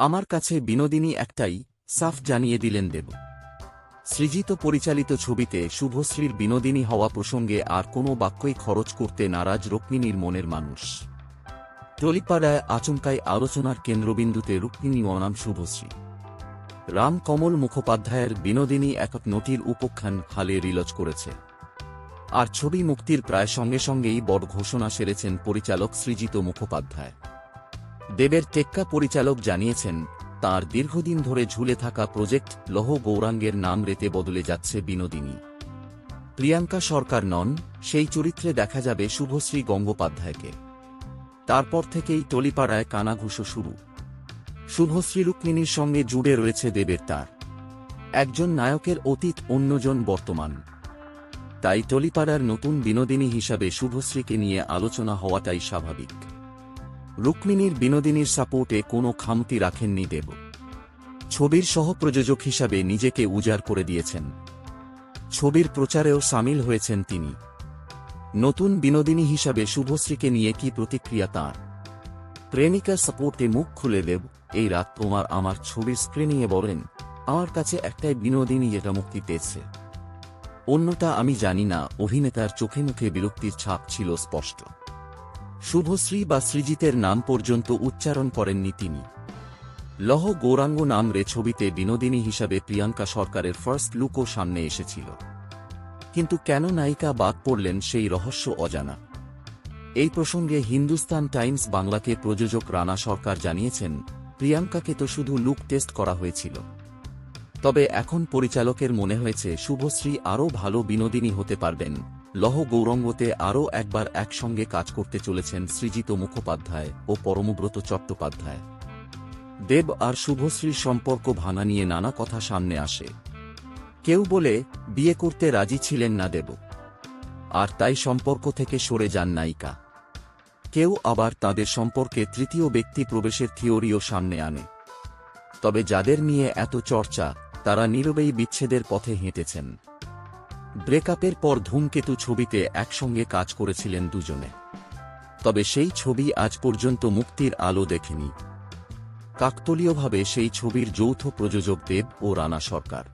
আমার কাছে বিনোদিনী একটাই সাফ জানিয়ে দিলেন দেব। সৃজিত পরিচালিত ছবিতে শুভশ্রীর বিনোদিনী হওয়া প্রসঙ্গে আর কোনো বাক্যই খরচ করতে নারাজ রুক্মিণীর মনের মানুষ। টলিপাড়ায় আচমকায় আলোচনার কেন্দ্রবিন্দুতে রুক্মিণী অনাম শুভশ্রী। রাম কমল মুখোপাধ্যায়ের বিনোদিনী একক নটির উপখ্যান হালে রিলজ করেছে। আর ছবি মুক্তির প্রায় সঙ্গে সঙ্গেই বড় ঘোষণা সেরেছেন পরিচালক সৃজিত মুখোপাধ্যায়। দেবের টেক্কা পরিচালক জানিয়েছেন, তার দীর্ঘদিন ধরে ঝুলে থাকা প্রজেক্ট লৌহ গৌরাঙ্গের নাম রেতে বদলে যাচ্ছে বিনোদিনী। প্রিয়াঙ্কা সরকার নন, সেই চরিত্রে দেখা যাবে শুভশ্রী গঙ্গোপাধ্যায়কে। তারপর থেকেই টলিপাড়ায় কানাঘুষো শুরু। শুভশ্রী রুক্মিণীর সঙ্গে জুড়ে রয়েছে দেবের তার। একজন নায়কের অতীত, অন্যজন বর্তমান। তাই টলিপাড়ার নতুন বিনোদিনী হিসাবে শুভশ্রীকে নিয়ে আলোচনা হওয়াটাই স্বাভাবিক। রুক্মিণীর বিনোদিনীর সাপোর্টে কোনো খামতি রাখেননি দেব। ছবির সহপ্রযোজক হিসাবে নিজেকে উজাড় করে দিয়েছেন। ছবির প্রচারেও সামিল হয়েছেন তিনি। নতুন বিনোদিনী হিসাবে শুভশ্রীকে নিয়ে কি প্রতিক্রিয়া তাঁর? প্রেমিকার সাপোর্টে মুখ খুলে দেব, এই রাত তোমার আমার ছবির স্ক্রিনিংয়ে বলেন, আমার কাছে একটাই বিনোদিনী যেটা মুক্তি পেয়েছে। অন্যটা আমি জানি না। অভিনেতার চোখে মুখে বিরক্তির ছাপ ছিল স্পষ্ট। শুভশ্রী বা সৃজিতের নাম পর্যন্ত উচ্চারণ করেননি তিনি। লহ গৌরাঙ্গ নাম রে ছবিতে বিনোদিনী হিসাবে প্রিয়াঙ্কা সরকারের ফার্স্ট লুকও সামনে এসেছিল। কিন্তু কেন নায়িকা বাদ পড়লেন সেই রহস্য অজানা। এই প্রসঙ্গে হিন্দুস্তান টাইমস বাংলাকে প্রযোজক রানা সরকার জানিয়েছেন, প্রিয়াঙ্কাকে তো শুধু লুক টেস্ট করা হয়েছিল। তবে এখন পরিচালকের মনে হয়েছে, শুভশ্রী আরও ভালো বিনোদিনী হতে পারবেন। লহ গৌরঙ্গতে আরও একবার একসঙ্গে কাজ করতে চলেছেন সৃজিত মুখোপাধ্যায় ও পরমব্রত চট্টোপাধ্যায়। দেব আর শুভশ্রীর সম্পর্ক ভাঙা নিয়ে নানা কথা সামনে আসে। কেউ বলে, বিয়ে করতে রাজি ছিলেন না দেব। আর তাই সম্পর্ক থেকে সরে যান নায়িকা। কেউ আবার তাদের সম্পর্কে তৃতীয় ব্যক্তি প্রবেশের থিওরিও সামনে আনে। তবে যাদের নিয়ে এত চর্চা, তারা নীরবেই বিচ্ছেদের পথে হেঁটেছেন। ব্রেকআপের পর ধূমকেতু ছবিতে একসঙ্গে কাজ করেছিলেন দুজনে। তবে সেই ছবি আজ পর্যন্ত মুক্তির আলো দেখেনি। কাকতলীয়ভাবে সেই ছবির যৌথ প্রযোজক দেব ও রানা সরকার।